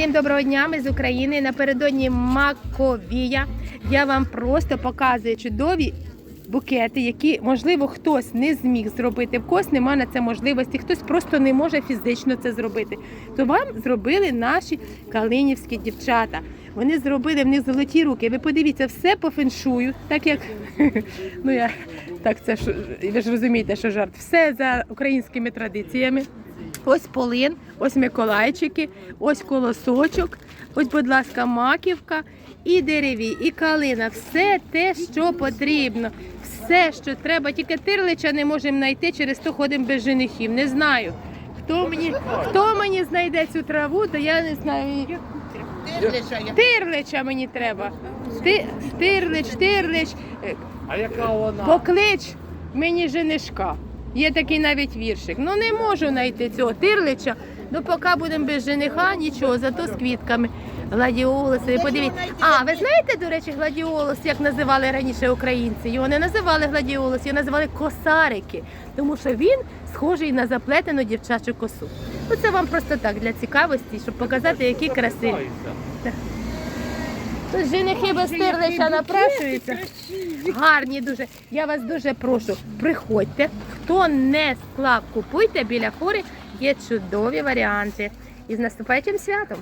Всім доброго дня, ми з України. Напередодні Маковія. Я вам просто показую чудові букети, які, можливо, хтось не зміг зробити, в когось немає на це можливості, хтось просто не може фізично це зробити. То вам зробили наші калинівські дівчата. Вони зробили в них золоті руки. Ви подивіться, все по феншую, так як ну я так це ж ви ж розумієте, що жарт. Все за українськими традиціями. Ось полин, ось Миколайчики, ось колосочок, ось, будь ласка, маківка і дереві, і калина. Все те, що потрібно. Все, що треба. Тільки тирлича не можемо знайти, через то ходимо без женихів. Не знаю. Хто мені, хто мені знайде цю траву, то я не знаю. Тирлича мені треба. Ти, тирлич, тирлич. А яка вона? Поклич мені женишка. Є такий навіть віршик. Ну не можу знайти цього тирлича. Ну поки будемо без жениха, нічого, зато з квітками. Гладіолуси, подивіться. А, ви знаєте, до речі, гладіолус, як називали раніше українці? Його не називали гладіолус, його називали косарики, тому що він схожий на заплетену дівчачу косу. Ну це вам просто так для цікавості, щоб показати, які красиві. Тут женихи без тирлича напрашуються. Гарні дуже. Я вас дуже прошу, приходьте. Хто не склав, купуйте біля хори. Є чудові варіанти. І з наступаючим святом!